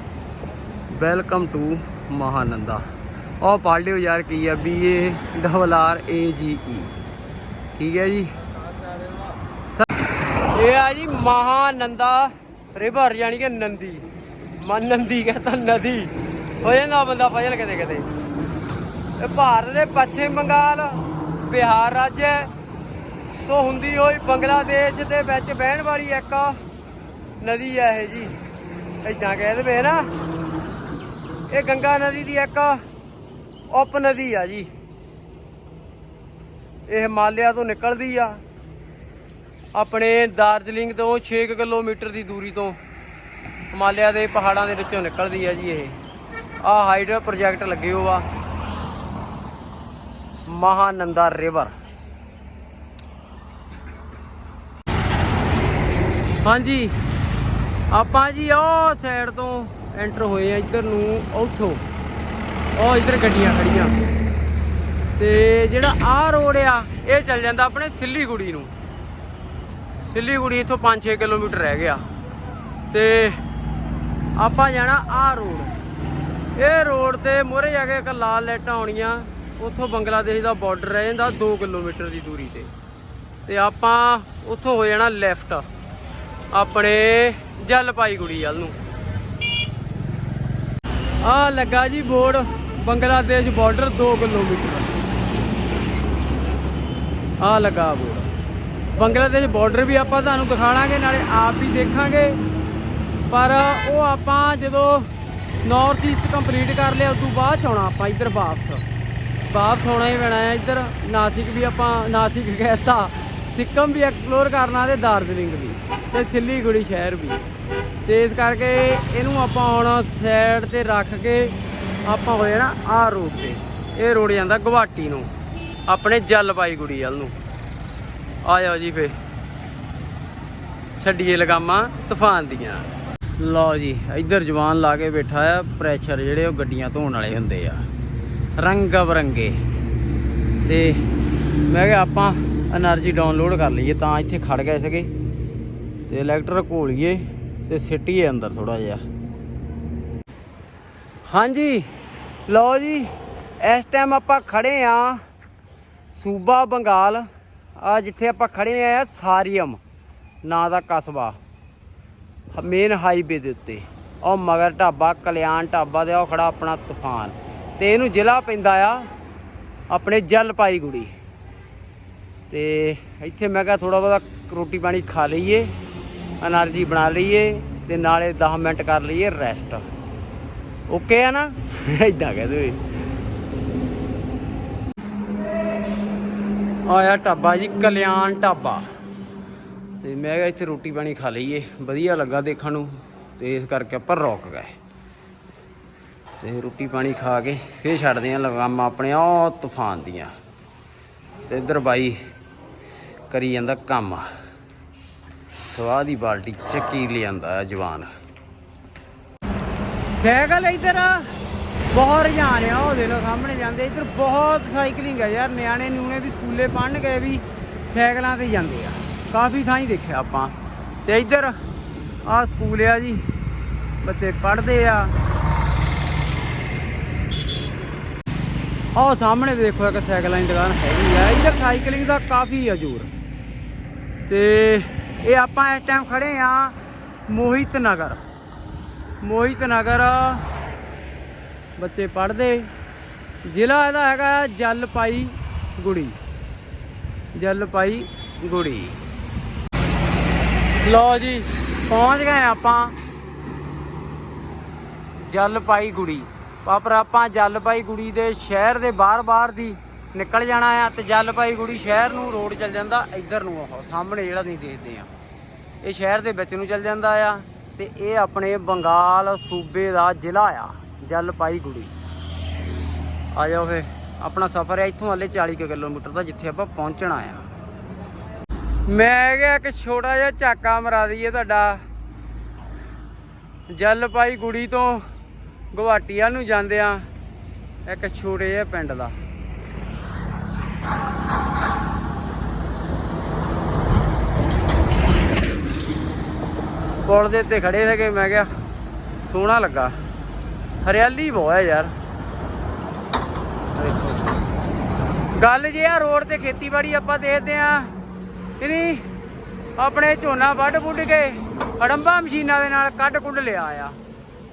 ਵੈਲਕਮ ਟੂ ਮਹਾਨੰਦਾ ਉਹ ਪੜ੍ਹ ਲਿਓ ਯਾਰ ਕੀ ਆ? B A double R A G E ਠੀਕ ਹੈ ਜੀ? ਇਹ ਆ ਜੀ ਮਹਾਨੰਦਾ ਰਿਵਰ, ਯਾਨੀ ਕਿ ਨੰਦੀ। ਮਨ ਨੰਦੀ ਕਹਤਾ ਨਦੀ। ਹੋ ਜਾਂਦਾ ਬੰਦਾ ਫਜ਼ਲ ਕਿਤੇ ਕਦੇ। ਇਹ ਭਾਰਤ ਦੇ ਪੱਛਮ ਬੰਗਾਲ, ਬਿਹਾਰ ਰਾਜ ਤੋਂ ਹੁੰਦੀ ਹੋਈ ਬੰਗਲਾਦੇਸ਼ ਦੇ ਵਿੱਚ ਵਹਿਣ ਵਾਲੀ ਇੱਕ ਨਦੀ ਹੈ ਇਹ ਜੀ। ਇਦਾਂ ਕਹਿੰਦੇ ਪਏ ਨਾ। ਇਹ ਗੰਗਾ ਨਦੀ ਦੀ ਇੱਕ ਉਪ ਨਦੀ ਆ ਜੀ। ਇਹ ਹਿਮਾਲਿਆ ਤੋਂ ਨਿਕਲਦੀ ਆ। ਆਪਣੇ ਦਾਰਜਲਿੰਗ ਤੋਂ 6 ਕਿਲੋਮੀਟਰ ਦੀ ਦੂਰੀ ਤੋਂ। ਹਿਮਾਲਿਆ ਦੇ ਪਹਾੜਾਂ ਦੇ ਵਿੱਚੋਂ ਨਿਕਲਦੀ ਆ ਜੀ ਇਹ। ਆ ਹਾਈਡ ਪ੍ਰੋਜੈਕਟ ਲੱਗੇ ਹੋ ਆ ਮਹਾਨੰਦਾ ਰਿਵਰ। ਹਾਂਜੀ, ਆਪਾਂ ਜੀ ਉਹ ਸਾਈਡ ਤੋਂ ਐਂਟਰ ਹੋਏ ਆ ਇੱਧਰ ਨੂੰ, ਉੱਥੋਂ। ਉਹ ਇੱਧਰ ਗੱਡੀਆਂ ਖੜੀਆਂ। ਤੇ ਜਿਹੜਾ ਆਹ ਰੋਡ ਆ, ਇਹ ਚੱਲ ਜਾਂਦਾ ਆਪਣੇ ਸਿੱਲੀਗੁੜੀ ਨੂੰ। ਸਿੱਲੀਗੁੜੀ ਇੱਥੋਂ 5-6 ਕਿਲੋਮੀਟਰ ਰਹਿ ਗਿਆ। ਤੇ ਆਪਾਂ ਜਾਣਾ ਆਹ ਰੋਡ ਇਹ ਰੋਡ ਤੇ ਮੋਰੇ ਜਾ ਕੇ ਇੱਕ ਲਾਲ ਲਾਈਟਾਂ ਆਉਣੀਆਂ। ਉੱਥੋਂ ਬੰਗਲਾਦੇਸ਼ ਦਾ ਬਾਰਡਰ ਰਹਿ ਜਾਂਦਾ 2 ਕਿਲੋਮੀਟਰ ਦੀ ਦੂਰੀ ਤੇ। ਤੇ ਆਪਾਂ ਉੱਥੋਂ ਹੋ ਜਾਣਾ ਲੈਫਟ ਆਪਣੇ ਜਲਪਾਈਗੁੜੀ ਵੱਲ ਨੂੰ। ਆ ਲੱਗਾ ਜੀ ਬੋਰਡ, ਬੰਗਲਾਦੇਸ਼ ਬਾਰਡਰ 2 ਕਿਲੋਮੀਟਰ। ਆ ਲੱਗਾ ਬੋਰਡ। ਬੰਗਲਾਦੇਸ਼ ਬਾਰਡਰ ਵੀ ਆਪਾਂ ਤੁਹਾਨੂੰ ਦਿਖਾਵਾਂਗੇ ਨਾਲੇ ਆਪ ਵੀ ਦੇਖਾਂਗੇ। ਪਰ ਉਹ ਆਪਾਂ ਜਦੋਂ ਨਾਰਥ ਈਸਟ ਕੰਪਲੀਟ ਕਰ ਲਿਆ ਉਸ ਤੋਂ ਬਾਅਦ ਚ ਆਉਣਾ ਆਪਾਂ ਇੱਧਰ ਵਾਪਸ। ਵਾਪਸ ਆਉਣਾ ਹੀ ਪੈਣਾ ਹੈ ਇੱਧਰ, ਨਾਸਿਕ ਵੀ ਆਪਾਂ, ਨਾਸਿਕ ਕਹਿਤਾ। ਸਿੱਕਮ ਵੀ ਐਕਸਪਲੋਰ ਕਰਨਾ ਤੇ ਦਾਰਜਲਿੰਗ ਵੀ, ਤੇ ਸਿੱਲੀਗੁੜੀ ਸ਼ਹਿਰ ਵੀ। ਤੇ ਇਸ ਕਰਕੇ ਇਹਨੂੰ ਆਪਾਂ ਹੁਣ ਸਾਈਡ ਤੇ ਰੱਖ ਕੇ ਆਪਾਂ ਹੋਏ ਨਾ ਆਹ ਰੋਡ ਤੇ। ਇਹ ਰੋਡ ਜਾਂਦਾ ਗੁਵਾਹਾਟੀ ਨੂੰ, ਆਪਣੇ ਜਲਪਾਈਗੁੜੀ ਵੱਲ ਨੂੰ। ਆ ਜਾਓ ਜੀ ਫੇ ਛੱਡੀਏ ਲਗਾਮਾਂ, ਤੂਫਾਨ ਦੀਆਂ। ਲਓ ਜੀ, ਇੱਧਰ ਜਵਾਨ ਲਾ ਕੇ ਬੈਠਾ ਆ ਪ੍ਰੈਸ਼ਰ ਜਿਹੜੇ ਉਹ ਗੱਡੀਆਂ ਧੋਣ ਵਾਲੇ ਹੁੰਦੇ ਆ। ਰੰਗ ਬਰੰਗੇ। ਤੇ ਮੈਂ ਕਿਹਾ ਆਪਾਂ એનર્ਜੀ ਡਾਊਨਲੋਡ ਕਰ ਲਈਏ, ਤਾਂ ਇੱਥੇ ਖੜ ਗਏ ਸੀਗੇ। ਤੇ ਇਲੈਕਟਰ ਘੋਲੀਏ ਤੇ ਸਿੱਟੀਏ ਅੰਦਰ ਥੋੜਾ ਜਿਹਾ। ਹਾਂਜੀ, ਲਓ ਜੀ, ਇਸ ਟਾਈਮ ਆਪਾਂ ਖੜੇ ਆ ਸੂਬਾ ਬੰਗਾਲ। ਆ ਜਿੱਥੇ ਆਪਾਂ ਖੜੇ ਆ, ਸਾਰੀਅਮ, ਨਾਂ ਦਾ ਕਸਬਾ। ਮੇਨ ਹਾਈਵੇ ਦੇ ਉੱਤੇ। ਉਹ ਮਗਰ ਢਾਬਾ, ਕਲਿਆਣ ਢਾਬਾ ਦੇ ਉਹ ਖੜਾ ਆਪਣਾ ਤੂਫਾਨ। ਤੇ ਇਹਨੂੰ ਜ਼ਿਲ੍ਹਾ ਪੈਂਦਾ ਆ ਆਪਣੇ ਜਲਪਾਈਗੁੜੀ। ਤੇ ਇੱਥੇ ਮੈਂ ਕਿਹਾ ਥੋੜਾ ਬਹੁਤਾ ਰੋਟੀ ਪਾਣੀ ਖਾ ਲਈਏ ਅਨਰਜੀ ਬਣਾ ਲਈਏ ਤੇ ਨਾਲੇ 10 ਮਿੰਟ ਕਰ ਲਈਏ ਰੈਸਟ ਓਕੇ ਆ ਨਾ? ਇਦਾਂ ਕਹਿ ਹੋਏ ਆਇਆ ਢਾਬਾ ਜੀ, ਕਲਿਆਣ ਢਾਬਾ। ਤੇ ਮੈਂ ਕਿਹਾ ਇੱਥੇ ਰੋਟੀ ਪਾਣੀ ਖਾ ਲਈਏ। ਵਧੀਆ ਲੱਗਾ ਦੇਖਣ ਨੂੰ ਤੇ ਇਸ ਕਰਕੇ ਆਪਾਂ ਰੁਕ ਗਏ। ਤੇ ਰੋਟੀ ਪਾਣੀ ਖਾ ਕੇ ਫੇਰ ਛੱਡਦੇ ਆਂ ਲਗਾਮ ਆਪਣੇ ਉਹ ਤੂਫਾਨ ਦੀਆਂ। ਤੇ ਇੱਧਰ ਬਾਈ ਕਰੀ ਜਾਂਦਾ ਕੰਮ। ਸਵਾਹ ਦੀ ਬਾਲਟੀ ਚੱਕੀ ਲਿਆਂਦਾ ਹੈ ਜਵਾਨ। ਸਾਈਕਲ ਇੱਧਰ ਬਹੁਤ ਰੁਝਾਨ ਆ, ਉਹ ਦੇ ਲੋ ਸਾਹਮਣੇ ਜਾਂਦੇ। ਇੱਧਰ ਬਹੁਤ ਸਾਈਕਲਿੰਗ ਹੈ ਯਾਰ, ਨਿਆਣੇ ਨਿਊਣੇ ਵੀ ਸਕੂਲੇ ਪੜ੍ਹਨ ਗਏ ਵੀ ਸਾਈਕਲਾਂ ਤੇ ਜਾਂਦੇ ਆ। ਕਾਫੀ ਥਾਂ ਹੀ ਦੇਖਿਆ ਆਪਾਂ। ਤੇ ਇੱਧਰ ਆਹ ਸਕੂਲ ਆ ਜੀ। ਬੱਚੇ ਪੜ੍ਹਦੇ ਆ। ਆਹ ਸਾਹਮਣੇ ਦੇਖੋ, ਇੱਕ ਸਾਈਕਲਾਂ ਦੀ ਦੁਕਾਨ ਹੈਗੀ ਆ। ਇੱਧਰ ਸਾਈਕਲਿੰਗ ਦਾ ਕਾਫੀ ਆ ਜ਼ੋਰ। ਤੇ ਇਹ ਆਪਾਂ ਇਸ ਟਾਈਮ ਖੜੇ ਆ ਮੋਹਿਤ ਨਗਰ। ਮੋਹਿਤ ਨਗਰ ਬੱਚੇ ਪੜ੍ਹਦੇ। ਜ਼ਿਲ੍ਹਾ ਇਹਦਾ ਹੈਗਾ ਜਲਪਾਈ ਗੁੜੀ ਜਲਪਾਈ ਗੁੜੀ ਲੋ ਜੀ, ਪਹੁੰਚ ਗਏ ਆਪਾਂ। ਜਲਪਾਈ ਗੁੜੀ। ਪਰ ਆਪਾਂ ਜਲਪਾਈ ਗੁੜੀ ਦੇ ਸ਼ਹਿਰ ਦੇ ਬਾਹਰ-ਬਾਹਰ ਦੀ ਨਿਕਲ ਜਾਣਾ ਆ ਤੇ ਜਲਪਾਈ ਗੁੜੀ ਸ਼ਹਿਰ ਨੂੰ, ਰੋਡ ਚੱਲ ਜਾਂਦਾ ਇੱਧਰ ਨੂੰ ਉਹ, ਸਾਹਮਣੇ ਜਿਹੜਾ ਤੁਸੀਂ ਦੇਖਦੇ ਆ। ਇਹ ਸ਼ਹਿਰ ਦੇ ਵਿੱਚ ਨੂੰ ਚੱਲ ਜਾਂਦਾ ਆ ਤੇ ਇਹ ਆਪਣੇ ਬੰਗਾਲ ਸੂਬੇ ਦਾ ਜ਼ਿਲ੍ਹਾ ਆ ਜਲਪਾਈ ਗੁੜੀ। ਆ ਜਾਓ ਫੇ ਆਪਣਾ ਸਫ਼ਰ ਹੈ ਇੱਥੋਂ ਹਲੇ 40 ਕੁ ਕਿਲੋਮੀਟਰ ਦਾ ਜਿੱਥੇ ਆਪਾਂ ਪਹੁੰਚਣਾ ਆ। ਮੈਂ ਕਿਹਾ ਇੱਕ ਛੋਟਾ ਜਿਹਾ ਝਾਕਾ ਮਰਾ ਦਈਏ ਤੁਹਾਡਾ। ਜਲਪਾਈ ਗੁੜੀ ਤੋਂ ਗੁਹਾਟੀਆ ਨੂੰ ਜਾਂਦੇ ਆ, ਇੱਕ ਛੋਟੇ ਜਿਹੇ ਪਿੰਡ ਦਾ। ਪੁਲ ਦੇ ਉੱਤੇ ਖੜੇ ਸੀਗੇ, ਮੈਂ ਕਿਹਾ ਸੋਹਣਾ ਲੱਗਾ। ਹਰਿਆਲੀ ਬਹੁਤ ਹੈ ਯਾਰ। ਗੱਲ ਜੇ ਆ ਰੋਡ ਤੇ ਖੇਤੀਬਾੜੀ ਆਪਾਂ ਦੇਖਦੇ ਆ ਨਹੀਂ ਆਪਣੇ ਝੋਨਾ ਵੱਢ ਵੁੱਢ ਕੇ ਅੜੰਬਾ ਮਸ਼ੀਨਾਂ ਦੇ ਨਾਲ ਕੱਢ ਕੁੱਢ ਲਿਆ ਆ।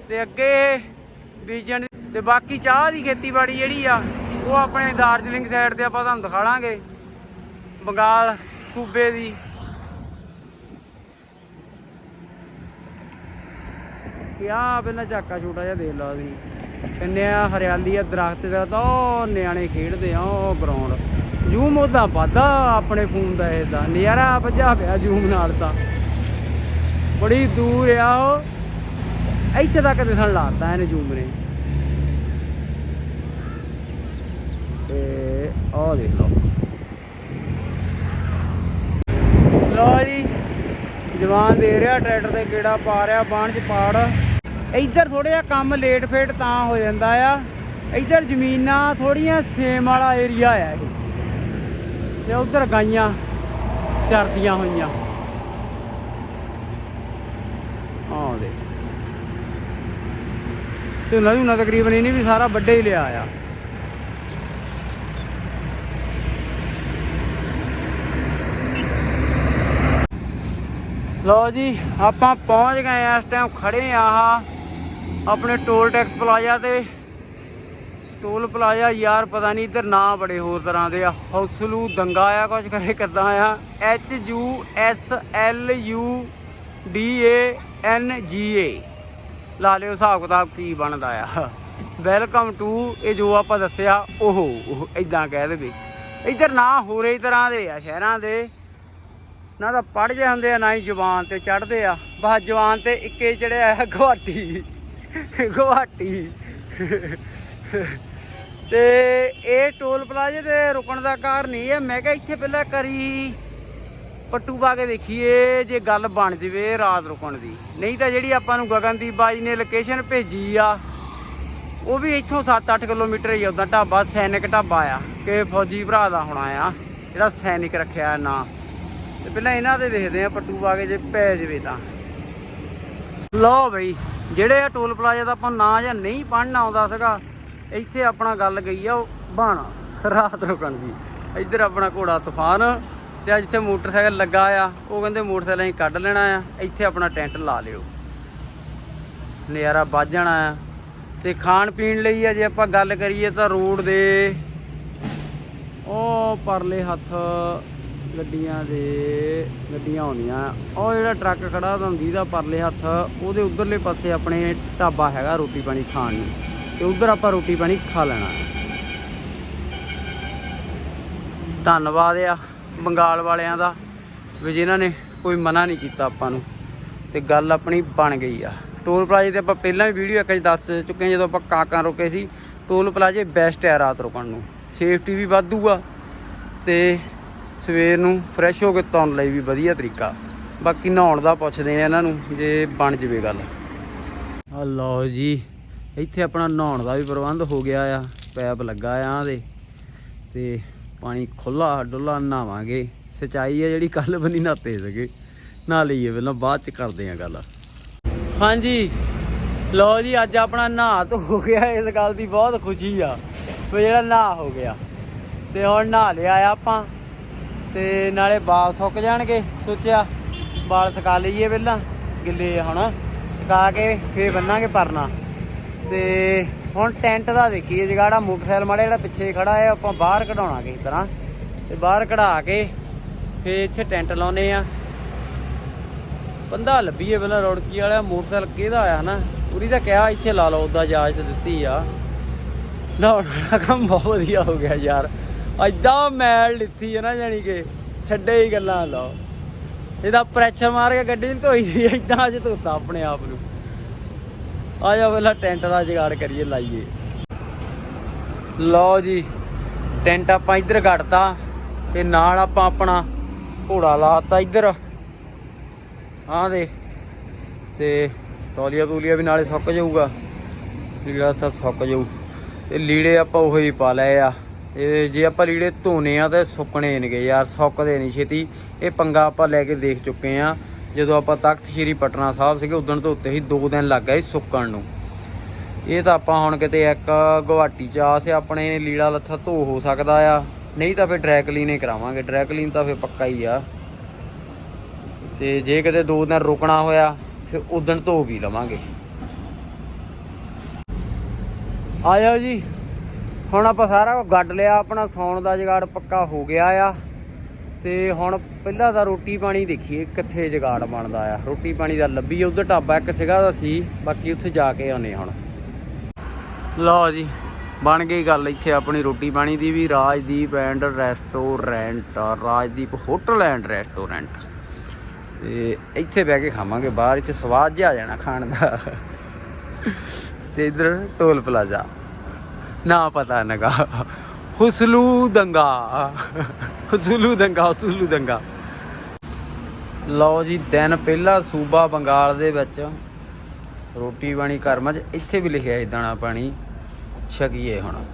ਤੇ ਅੱਗੇ ਬੀਜਣ ਦੀ- ਤੇ ਬਾਕੀ ਚਾਹ ਦੀ ਖੇਤੀਬਾੜੀ ਜਿਹੜੀ ਆ, ਉਹ ਆਪਣੇ ਦਾਰਜਲਿੰਗ ਸਾਈਡ ਤੇ ਆਪਾਂ ਤੁਹਾਨੂੰ ਦਿਖਾ ਲਾਂਗੇ ਬੰਗਾਲ ਸੂਬੇ ਦੀ। ਕਿਆ ਪਹਿਲਾਂ ਝਾਕਾ ਛੋਟਾ ਜਿਹਾ ਦੇਖ ਲਾ ਤੁਸੀਂ। ਕਿੰਨੇ ਆ ਹਰਿਆਲੀ ਆ, ਦਰਖਤ ਦਾ ਤਾਂ ਉਹ ਨਿਆਣੇ ਖੇਡਦੇ ਆ, ਉਹ ਗਰਾਊਂਡ ਜ਼ੂਮ ਉਹਦਾ ਵਾਦਾ ਆਪਣੇ ਫੋਨ ਦਾ ਇਹਦਾ ਨਜ਼ਾਰਾ ਵੱਜਾ ਪਿਆ ਜ਼ੂਮ ਨਾਲ ਤਾਂ। ਬੜੀ ਦੂਰ ਆ ਉਹ। ਇੱਥੇ ਤੱਕ ਦਿਸਣ ਲਾਤਾ ਇਹਨੇ ਜ਼ੂਮ ਨੇ। ਤੇ ਆਹ ਦੇਖ ਲਓ। ਲਓ ਜੀ, ਜਵਾਨ ਦੇ ਰਿਹਾ ਟਰੈਕਟਰ ਤੇ ਕਿਹੜਾ ਪਾ ਰਿਹਾ ਬਾਣ ਚ ਪਾੜ। ਇੱਧਰ ਥੋੜਾ ਜਿਹਾ ਕੰਮ ਲੇਟ ਫੇਟ ਤਾਂ ਹੋ ਜਾਂਦਾ ਆ। ਇੱਧਰ ਜ਼ਮੀਨਾਂ ਥੋੜੀਆਂ ਸੇਮ ਵਾਲਾ ਏਰੀਆ ਆ ਇਹ। ਤੇ ਉਧਰ ਗਾਈਆਂ ਚਰਦੀਆਂ ਹੋਈਆਂ। ਆਹ ਦੇ ਤੇ ਨਾ ਤਕਰੀਬਨ ਇਹਨੇ ਵੀ ਸਾਰਾ ਵੱਡੇ ਹੀ ਲਿਆ ਆ। ਲਓ ਜੀ, ਆਪਾਂ ਪਹੁੰਚ ਗਏ ਆ, ਇਸ ਟਾਈਮ ਖੜੇ ਆ ਆਪਣੇ ਟੋਲ ਟੈਕਸ ਪਲਾਜ਼ਾ ਤੇ। ਟੋਲ ਪਲਾਜ਼ਾ ਯਾਰ, ਪਤਾ ਨਹੀਂ ਇੱਧਰ ਨਾਂ ਬੜੇ ਹੋਰ ਤਰ੍ਹਾਂ ਦੇ ਆ। ਹੌਸਲੂ ਦੰਗਾ ਆ ਕੁਝ ਕਰੇ ਕਿੱਦਾਂ ਆ। H U S L U D A N G A ਲਾ ਲਿਓ ਹਿਸਾਬ ਕਿਤਾਬ ਕੀ ਬਣਦਾ ਆ। ਵੈਲਕਮ ਟੂ ਇਹ ਜੋ ਆਪਾਂ ਦੱਸਿਆ, ਉਹ ਉਹ ਇਦਾਂ ਕਹਿ ਦੇਵੇ। ਇੱਧਰ ਨਾਂ ਹੋਰੇ ਹੀ ਤਰ੍ਹਾਂ ਦੇ ਆ, ਸ਼ਹਿਰਾਂ ਦੇ। ਨਾ ਤਾਂ ਪੜ ਜਾਂਦੇ ਆ, ਨਾ ਹੀ ਜ਼ੁਬਾਨ ਤੇ ਚੜਦੇ ਆ। ਬਸ ਜ਼ੁਬਾਨ ਤੇ ਇੱਕੇ ਚੜਿਆ ਗੁਹਾਟੀ। ਗੁਹਾਟੀ। ਤੇ ਇਹ ਟੋਲ ਪਲਾਜ਼ੇ ਤੇ ਰੁਕਣ ਦਾ ਕਾਰਨ ਇਹ ਹੈ, ਮੈਂ ਕਿਹਾ ਇੱਥੇ ਪਹਿਲਾਂ ਕਰੀ ਪੱਟੂ ਪਾ ਕੇ ਦੇਖੀਏ ਜੇ ਗੱਲ ਬਣ ਜਵੇ ਰਾਤ ਰੁਕਣ ਦੀ। ਨਹੀਂ ਤਾਂ ਜਿਹੜੀ ਆਪਾਂ ਨੂੰ ਗਗਨਦੀਪ ਬਾਈ ਨੇ ਲੋਕੇਸ਼ਨ ਭੇਜੀ ਆ, ਉਹ ਵੀ ਇੱਥੋਂ 7-8 ਕਿਲੋਮੀਟਰ ਹੀ ਉਦਾਂ ਢਾਬਾ, ਸੈਨਿਕ ਢਾਬਾ ਆ, ਕਿ ਫੌਜੀ ਭਰਾ ਦਾ ਹੋਣਾ ਆ, ਜਿਹੜਾ ਸੈਨਿਕ ਰੱਖਿਆ ਨਾਂ। ਤੇ ਪਹਿਲਾਂ ਇਹਨਾਂ ਦੇ ਦੇਖਦੇ ਆ ਪੱਟੂ ਪਾ ਕੇ ਜੇ ਪੈ ਜਵੇ ਤਾਂ। ਲਓ ਬਈ, ਜਿਹੜੇ ਆ ਟੋਲ ਪਲਾਜ਼ਾ ਦਾ ਆਪਾਂ ਨਾਂ ਜਾਂ ਨਹੀਂ ਪੜਨਾ ਆਉਂਦਾ ਸੀਗਾ ਇੱਥੇ ਆਪਣਾ ਗੱਲ ਗਈ ਆ, ਉਹ ਬਾਣਾ, ਰਾਤ ਰੁਕਣ ਦੀ। ਇੱਧਰ ਆਪਣਾ ਘੋੜਾ ਤੂਫਾਨ, ਤੇ ਅੱਜ ਇੱਥੇ ਮੋਟਰਸਾਈਕਲ ਲੱਗਾ ਆ, ਉਹ ਕਹਿੰਦੇ ਮੋਟਰਸਾਈਕਲ ਅਸੀਂ ਕੱਢ ਲੈਣਾ ਆ, ਇੱਥੇ ਆਪਣਾ ਟੈਂਟ ਲਾ ਲਿਓ। ਨਜ਼ਾਰਾ ਵੱਜ ਜਾਣਾ ਆ। ਤੇ ਖਾਣ ਪੀਣ ਲਈ ਆ, ਜੇ ਆਪਾਂ ਗੱਲ ਕਰੀਏ ਤਾਂ ਰੋਡ ਦੇ, ਉਹ ਪਰਲੇ ਹੱਥ ਗੱਡੀਆਂ ਦੇ, ਗੱਡੀਆਂ ਆਉਂਦੀਆਂ। ਉਹ ਜਿਹੜਾ ਟਰੱਕ ਖੜਾ ਹੁੰਦੀ ਦਾ ਪਰਲੇ ਹੱਥ ਉਹਦੇ ਉਧਰਲੇ ਪਾਸੇ ਆਪਣੇ ਢਾਬਾ ਹੈਗਾ ਰੋਟੀ ਪਾਣੀ ਖਾਣ ਨੂੰ। ਤੇ ਉਧਰ ਆਪਾਂ ਰੋਟੀ ਪਾਣੀ ਖਾ ਲੈਣਾ। ਧੰਨਵਾਦ ਆ ਬੰਗਾਲ ਵਾਲਿਆਂ ਦਾ ਵੀ ਜਿਨ੍ਹਾਂ ਨੇ ਕੋਈ ਮਨਾ ਨਹੀਂ ਕੀਤਾ ਆਪਾਂ ਨੂੰ। ਤੇ ਗੱਲ ਆਪਣੀ ਬਣ ਗਈ ਆ। ਟੋਲ ਪਲਾਜ਼ੇ ਤੇ ਆਪਾਂ ਪਹਿਲਾਂ ਵੀ ਵੀਡੀਓ ਇੱਕ 'ਚ ਦੱਸ ਚੁੱਕੇ ਹਾਂ, ਜਦੋਂ ਆਪਾਂ ਕਾਕਾਂ ਰੁਕੇ ਸੀ। ਟੋਲ ਪਲਾਜ਼ੇ ਬੈਸਟ ਹੈ ਰਾਤ ਰੁਕਣ ਨੂੰ। ਸੇਫਟੀ ਵੀ ਵਾਧੂ ਆ ਤੇ ਸਵੇਰ ਨੂੰ ਫਰੈਸ਼ ਹੋ ਕੇ ਤੁਰਨ ਲਈ ਵੀ ਵਧੀਆ ਤਰੀਕਾ। ਬਾਕੀ ਨਹਾਉਣ ਦਾ ਪੁੱਛਦੇ ਆ ਇਹਨਾਂ ਨੂੰ, ਜੇ ਬਣ ਜਵੇ ਗੱਲ। ਆ ਲਓ ਜੀ। ਇੱਥੇ ਆਪਣਾ ਨਹਾਉਣ ਦਾ ਵੀ ਪ੍ਰਬੰਧ ਹੋ ਗਿਆ ਆ, ਪੈਪ ਲੱਗਾ ਆ ਦੇ ਤੇ ਪਾਣੀ ਖੁੱਲਾ ਡੁੱਲਾ ਨਹਾਵਾਂਗੇ। ਸਚਾਈ ਆ ਜਿਹੜੀ ਕੱਲ ਬੰਨੀ ਨਹਾਤੇ ਸਕੇ ਨਹਾ ਲਈਏ ਪਹਿਲਾਂ, ਬਾਅਦ ਚ ਕਰਦੇ ਆ ਗੱਲ। ਹਾਂਜੀ, ਲਓ ਜੀ, ਅੱਜ ਆਪਣਾ ਨਹਾ ਧੋ ਹੋ ਗਿਆ, ਇਸ ਗੱਲ ਦੀ ਬਹੁਤ ਖੁਸ਼ੀ ਆ, ਵੀ ਜਿਹੜਾ ਨਹਾ ਹੋ ਗਿਆ। ਤੇ ਹੁਣ ਨਹਾ ਲਿਆ ਆਪਾਂ, ਤੇ ਨਾਲੇ ਬਾਲ ਸੁੱਕ ਜਾਣਗੇ, ਸੋਚਿਆ ਬਾਲ ਸੁਕਾ ਲਈਏ ਪਹਿਲਾਂ, ਗਿੱਲੇ ਆ ਹੁਣ। ਸੁਕਾ ਕੇ ਫੇਰ ਬੰਨਾਂਗੇ ਪਰਨਾ। ਤੇ ਹੁਣ ਟੈਂਟ ਦਾ ਦੇਖੀਏ ਜਗਾੜਾ ਮੋਟਰਸਾਈਕਲ ਮਾੜਾ ਜਿਹੜਾ ਪਿੱਛੇ ਖੜਾ ਹੈ, ਆਪਾਂ ਬਾਹਰ ਕਢਾਉਣਾ ਕਿਸੇ ਤਰ੍ਹਾਂ। ਤੇ ਬਾਹਰ ਕਢਾ ਕੇ ਫੇਰ ਇੱਥੇ ਟੈਂਟ ਲਾਉਨੇ ਆ ਬੰਦਾ ਲੱਭੀਏ ਪਹਿਲਾਂ ਰੌੜਕੀ ਵਾਲਾ ਮੋਟਰਸਾਈਕਲ ਕਿਹਦਾ ਆਇਆ ਹਨਾ? ਪੂਰੀ ਤਾਂ ਕਿਹਾ ਇੱਥੇ ਲਾ ਲਓ, ਉਦਾਂ ਇਜਾਜ਼ਤ ਦਿੱਤੀ ਆ। ਨਾ ਉਹਦਾ ਕੰਮ ਬਹੁਤ ਵਧੀਆ ਹੋ ਗਿਆ ਯਾਰ। ਐਦਾਂ ਮੈਲ ਲਿੱਤੀ ਹੈ ਨਾ ਜਾਨੀ ਕਿ ਛੱਡੇ ਹੀ ਗੱਲਾਂ ਲਾਓ। ਇਹਦਾ ਪ੍ਰੈਸ਼ਰ ਮਾਰ ਕੇ ਗੱਡੀ ਨੂੰ ਧੋਈ ਦੀ ਐਦਾਂ ਅੱਜ ਧੋਤਾ ਆਪਣੇ ਆਪ ਨੂੰ। ਆ ਜਾ ਪਹਿਲਾਂ ਟੈਂਟ ਦਾ ਜੁਗਾੜ ਕਰੀਏ, ਲਾਈਏ। ਲਓ ਜੀ, ਟੈਂਟ ਆਪਾਂ ਇੱਧਰ ਘੜਤਾ ਤੇ ਨਾਲ ਆਪਾਂ ਆਪਣਾ ਘੋੜਾ ਲਾਤਾ ਇੱਧਰ। ਆਹ ਦੇ ਤੇ ਤੌਲੀਆ ਤੂਲੀਆ ਵੀ ਨਾਲੇ ਸੁੱਕ ਜਾਊਗਾ। ਲੀੜਾ ਤਾਂ ਸੁੱਕ ਜਾਊ। ਤੇ ਲੀੜੇ ਆਪਾਂ ਉਹੀ ਪਾ ਲਏ ਆ। ਇਹ ਜੇ ਆਪਾਂ ਲੀੜੇ ਧੋਨੇ ਆ ਤੇ ਸੁੱਕਣੇ ਨੇਗੇ ਯਾਰ, ਸੁੱਕਦੇ ਨਹੀਂ ਛੇਤੀ। ਇਹ ਪੰਗਾ ਆਪਾਂ ਲੈ ਕੇ ਦੇਖ ਚੁੱਕੇ ਆ। ਜਦੋਂ ਆਪਾਂ ਤਖਤ ਸ੍ਰੀ ਪਟਨਾ ਸਾਹਿਬ ਸੀਗੇ ਉਦੋਂ ਤੋਂ ਉੱਤੇ ਹੀ 2 ਦਿਨ ਲੱਗ ਗਏ ਸੁੱਕਣ ਨੂੰ। ਇਹ ਤਾਂ ਆਪਾਂ ਹੁਣ ਕਿਤੇ ਇੱਕ ਗੁਹਾਟੀ ਚ ਆਸ ਆ ਆਪਣੇ ਲੀੜਾ ਲੱਥਾ ਧੋ ਹੋ ਸਕਦਾ ਆ। ਨਹੀਂ ਤਾਂ ਫਿਰ ਡਰੈ ਕਲੀਨ ਹੀ ਕਰਾਵਾਂਗੇ। ਡਰੈ ਕਲੀਨ ਤਾਂ ਫਿਰ ਪੱਕਾ ਹੀ ਆ। ਤੇ ਜੇ ਕਿਤੇ ਦੋ ਦਿਨ ਰੁਕਣਾ ਹੋਇਆ, ਫਿਰ ਉਦੋਂ ਧੋ ਵੀ ਲਵਾਂਗੇ। ਆਇਆ ਜੀ। ਹੁਣ ਆਪਾਂ ਸਾਰਾ ਕੁਝ ਗੱਡ ਲਿਆ, ਆਪਣਾ ਸੌਣ ਦਾ ਜਗਾੜ ਪੱਕਾ ਹੋ ਗਿਆ ਆ। ਤੇ ਹੁਣ ਪਹਿਲਾਂ ਤਾਂ ਰੋਟੀ ਪਾਣੀ ਦੇਖੀਏ ਕਿੱਥੇ ਜਗਾੜ ਬਣਦਾ ਆ। ਰੋਟੀ ਪਾਣੀ ਦਾ ਲੱਭੀ ਉਧਰ ਢਾਬਾ ਇੱਕ ਸੀਗਾ ਦਾ ਸੀ, ਬਾਕੀ ਉੱਥੇ ਜਾ ਕੇ ਆਉਨੇ ਹੁਣ। ਲਓ ਜੀ, ਬਣ ਗਈ ਗੱਲ ਇੱਥੇ ਆਪਣੀ ਰੋਟੀ ਪਾਣੀ ਦੀ ਵੀ, Rajdeep and restaurant Rajdeep hotel and restaurant ਤੇ ਇੱਥੇ ਬਹਿ ਕੇ ਖਾਵਾਂਗੇ, ਬਾਹਰ ਇੱਥੇ ਸਵਾਦ ਜਿਹਾ ਆ ਜਾਣਾ ਖਾਣ ਦਾ। ਤੇ ਇਧਰ ਟੋਲ ਪਲਾਜ਼ਾ। ਨਾ ਪਤਾ ਨਗਾ। ਹੁਸਲੂ ਦੰਗਾ। ਹੁਸਲੂ ਦੰਗਾ ਹੁਸਲੂ ਦੰਗਾ। ਲਓ ਜੀ, ਦਿਨ ਪਹਿਲਾ ਸੂਬਾ ਬੰਗਾਲ ਦੇ ਵਿੱਚ ਰੋਟੀ ਪਾਣੀ ਕਰਮਾਂ 'ਚ ਇੱਥੇ ਵੀ ਲਿਖਿਆ ਹੈ ਦਾਣਾ ਪਾਣੀ ਛਕੀਏ ਹੁਣ।